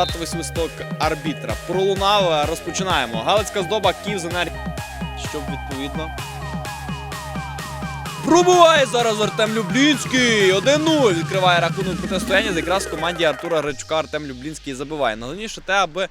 стартовий свисток арбітра. Пролунав, розпочинаємо. Галицька здоба, Київ з. Щоб відповідно. Пробуває зараз Артем Люблінський. 1-0. Відкриває рахунок протистояння. Якраз в команді Артура Ричука Артем Люблінський забиває. Найголовніше те, аби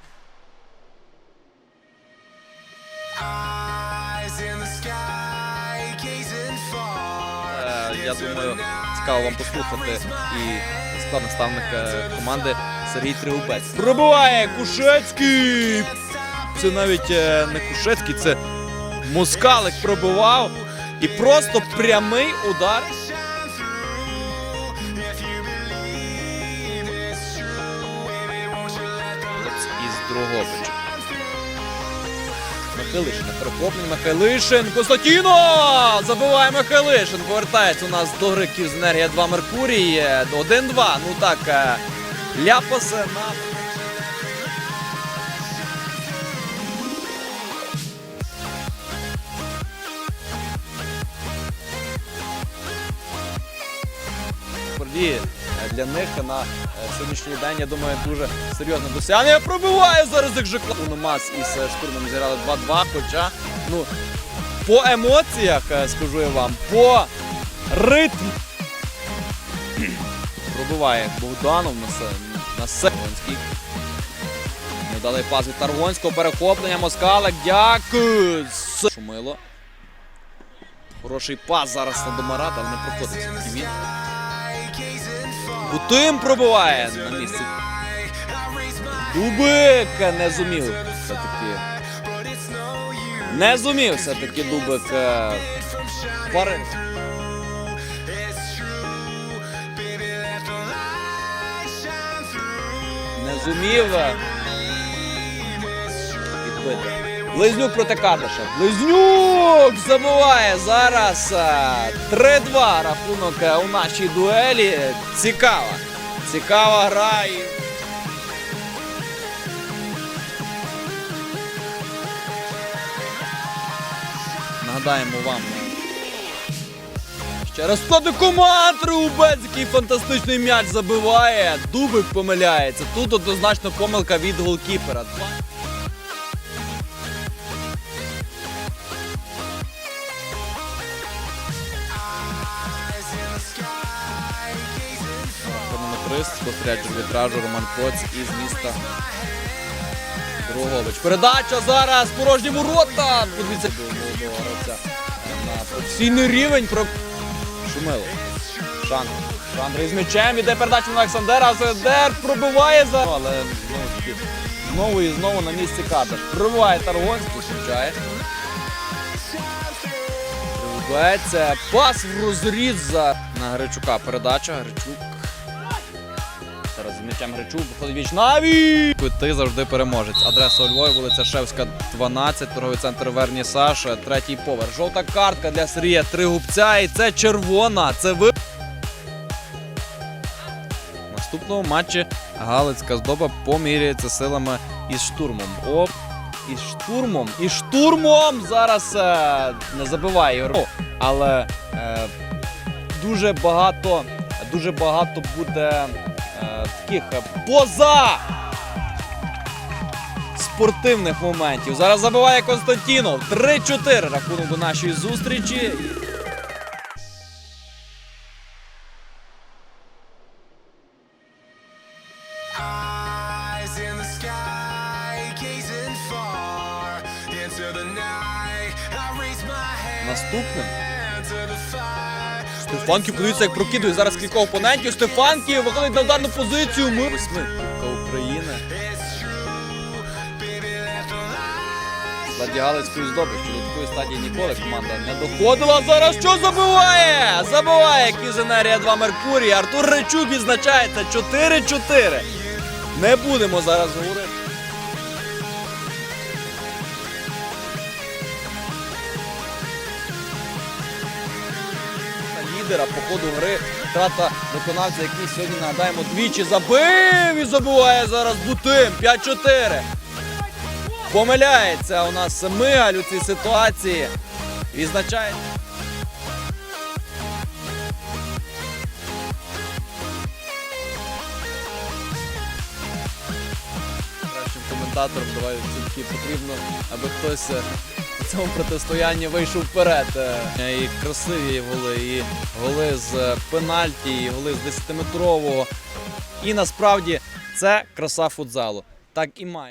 Е, Я думаю, цікаво вам послухати і склад наставника команди Сергій Триубець. Пробиває Кушецький! Це навіть е, не Кушецький, це Москалик пробивав. І просто прямий удар. Із Дрогобича. Михайлишин на. Михайлишин. Константіно! Забиває Михайлишин. Повертається у нас до гри Київ Енергія 2 Меркурій. Е, 1-2. Ну так. Е, Ляпасе на. Е, для них на е, сьогоднішній день, я думаю, дуже серйозне досягнення. Пробиває зараз як же Мас із е, штурмом зіграли 2-2, хоча, ну, по емоціях, скажу я вам, по ритму. Пробиває Богданов на, се- на Севонський. Недалий пас від Таргонського, перехоплення, Москалик, дякую. Шумило. Хороший пас зараз на Домарат, але не проходить він. Бутим пробиває на місці. Дубик не зумів все-таки. Не зумів все-таки Дубик. е, Пари. Е, Підбити. Близнюк проти Кадиша. Близнюк забиває зараз. е, 3-2 рахунок е, у нашій дуелі. Цікава. Цікава гра. Нагадаємо вам. Ще раз склади команд Реубець, який фантастичний м'яч забиває. Дубик помиляється. Тут однозначно помилка від голкіпера. Спостерігач арбітражу Роман Коць із міста Дрогович. Передача зараз порожні ворота. Подивіться на професійний рівень. Шумило. Шандр. Шандр із м'ячем. Іде передача на Олександера. Олександр пробиває за. Але знову таки. Знову і знову на місці кадр. Пробиває Таргонський. Трубець. Пас в розріз за на Гречука. Передача. Гречук. З м'ячем виходить наві. Ти завжди переможець. Адреса у Львові, вулиця Шевська, 12, торговий центр Вернісаж, третій поверх. Жовта картка для Сергія. Три губця. І це червона. Це ви. В наступному матчі Галицька здоба поміряється силами із штурмом. Оп. Із штурмом. І штурмом зараз е, не забиває Але е, дуже багато, дуже багато буде таких е, поза спортивних моментів. Зараз забиває Константінов. 3-4 рахунок до нашої зустрічі. Наступним. Стефанків, подивіться, як прокидує зараз кількох опонентів. Стефанків виходить на ударну позицію. Ми восьми Кубка України. Складі Галицької що до такої стадії ніколи команда не доходила. Зараз що забиває? Забиває Кізенерія 2 Меркурій. Артур Речук відзначається 4-4. Не будемо зараз говорити. Лідера по ходу гри. Втрата виконавця, який сьогодні нагадаємо двічі забив і забиває зараз Бутим. 5-4. Помиляється у нас Мигаль у цій ситуації. Відзначає. коментатором. Давай все-таки потрібно, аби хтось е, цьому протистоянні вийшов вперед. Е, І красиві голи, і голи з е, пенальті, і голи з 10-метрового. І насправді це краса футзалу. Так і має.